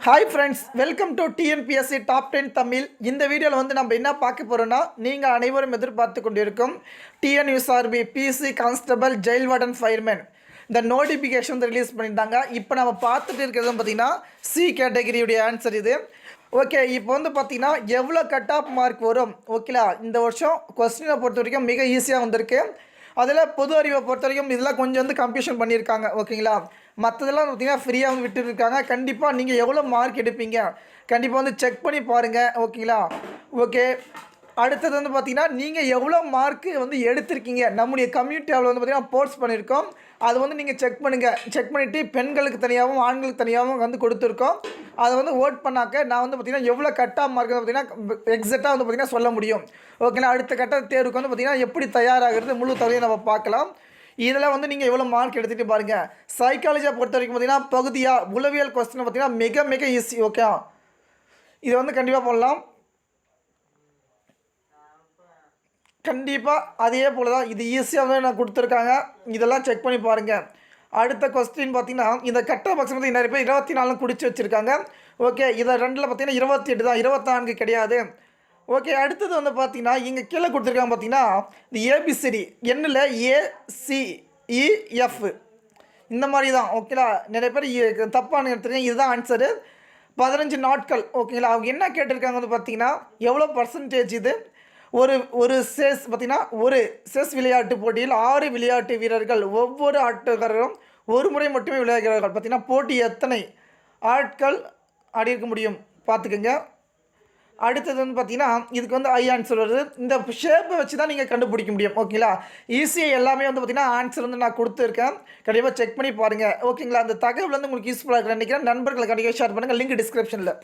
Hi friends welcome to TNPSC top ten Tamil இந்த வீடியோவில் வந்து நம்ம என்ன பார்க்க போகிறோன்னா நீங்கள் அனைவரும் எதிர்பார்த்து கொண்டிருக்கும் TNUSRB PC constable jail warden fireman இந்த நோட்டிஃபிகேஷன் வந்து ரிலீஸ் பண்ணியிருந்தாங்க. இப்போ நம்ம பார்த்துட்டு இருக்கிறது பார்த்தீங்கன்னா சி கேட்டகரியுடைய ஆன்சர் இது. ஓகே இப்போ வந்து பார்த்தீங்கன்னா எவ்வளோ கட் ஆஃப் மார்க் வரும்? ஓகேலா இந்த வருஷம் கொஸ்டினை பொறுத்த வரைக்கும் மிக ஈஸியாக வந்திருக்கு. அதில் பொது அறிவை பொறுத்த வரைக்கும் இதெல்லாம் கொஞ்சம் வந்து கம்ப்யூஷன் பண்ணியிருக்காங்க ஓகேங்களா மற்றதெல்லாம் பார்த்தீங்கன்னா ஃப்ரீயாக வந்து விட்டுருக்காங்க. கண்டிப்பாக நீங்கள் எவ்வளோ மார்க் எடுப்பீங்க? கண்டிப்பாக வந்து செக் பண்ணி பாருங்கள் ஓகேங்களா ஓகே அடுத்தது வந்து பார்த்தீங்கன்னா நீங்கள் எவ்வளோ மார்க்கு வந்து எடுத்திருக்கீங்க? நம்முடைய கம்யூனிட்டி வந்து பார்த்தீங்கன்னா போஸ்ட் பண்ணியிருக்கோம். அது வந்து நீங்கள் செக் பண்ணுங்கள் செக் பண்ணிவிட்டு பெண்களுக்கு தனியாகவும் ஆண்களுக்கு தனியாகவும் வந்து கொடுத்துருக்கோம். அதை வந்து ஓட் பண்ணாக்க நான் வந்து பார்த்தீங்கன்னா எவ்வளோ கட்டாக மார்க் வந்து பார்த்தீங்கன்னா எக்ஸாக்டாக வந்து பார்த்தீங்கன்னா சொல்ல முடியும். ஓகேங்களா அடுத்த கட்ட தேர்வுக்கு வந்து பார்த்தீங்கன்னா எப்படி தயாராகிறது முழு தகுதியை நம்ம பார்க்கலாம். இதில் வந்து நீங்கள் எவ்வளோ மார்க் எடுத்துகிட்டு பாருங்கள் சைக்காலஜியை பொறுத்த வரைக்கும் பார்த்தீங்கன்னா பகுதியாக உளவியல் கொஸ்டின் பார்த்தீங்கன்னா மிக மிக ஈஸி ஓகே இது வந்து கண்டிப்பாக பண்ணலாம் கண்டிப்பாக அதே போல் தான் இது ஈஸியாக வந்து நான் கொடுத்துருக்காங்க. இதெல்லாம் செக் பண்ணி பாருங்கள் அடுத்த கொஸ்டின் பார்த்தீங்கன்னா இந்த கட்ட பாக்ஸ் வந்து நிறைய பேர் இருபத்தி நாலு குடிச்சு வச்சுருக்காங்க. ஓகே இதை ரெண்டில் பார்த்தீங்கன்னா இருபத்தி எட்டு தான். இருபத்தான்கு கிடையாது. ஓகே அடுத்தது வந்து பார்த்தீங்கன்னா இங்கே கீழே கொடுத்துருக்காங்க பார்த்தீங்கன்னா இந்த ஏபிசிடி எண்ணில் ஏசிஇஎஃப் இந்த மாதிரி தான் ஓகேங்களா நிறைய பேர் தப்பான எடுத்துருக்கீங்க இதுதான் ஆன்சரு பதினஞ்சு நாட்கள். ஓகேங்களா அவங்க என்ன கேட்டிருக்காங்க வந்து பார்த்தீங்கன்னா எவ்வளோ பர்சன்டேஜ் இது? ஒரு ஒரு செஸ் பார்த்தீங்கன்னா ஒரு செஸ் விளையாட்டு போட்டியில் ஆறு விளையாட்டு வீரர்கள் ஒவ்வொரு ஆட்டக்காரரும் ஒரு முறை மட்டுமே விளையாடுகிறார்கள். பார்த்தீங்கன்னா போட்டி எத்தனை ஆட்கள் ஆடி இருக்க முடியும் பார்த்துக்கோங்க. அடுத்தது வந்து பார்த்தீங்கன்னா இதுக்கு வந்து ஐ ஆன்சர் வருது. இந்த ஷேப்பை வச்சு தான் நீங்கள் கண்டுபிடிக்க முடியும். ஓகேங்களா? ஈஸியாக எல்லாமே வந்து பார்த்தீங்கன்னா ஆன்சர் வந்து நான் கொடுத்துருக்கேன். கண்டிப்பாக செக் பண்ணி பாருங்கள் ஓகேங்களா? அந்த தகவல் வந்து உங்களுக்கு யூஸ்ஃபுல்லாக இருக்கிற நினைக்கிறேன். நண்பர்கள் கண்டிப்பாக ஷேர் பண்ணுங்கள் லிங்க் டிஸ்கிரிப்ஷனில்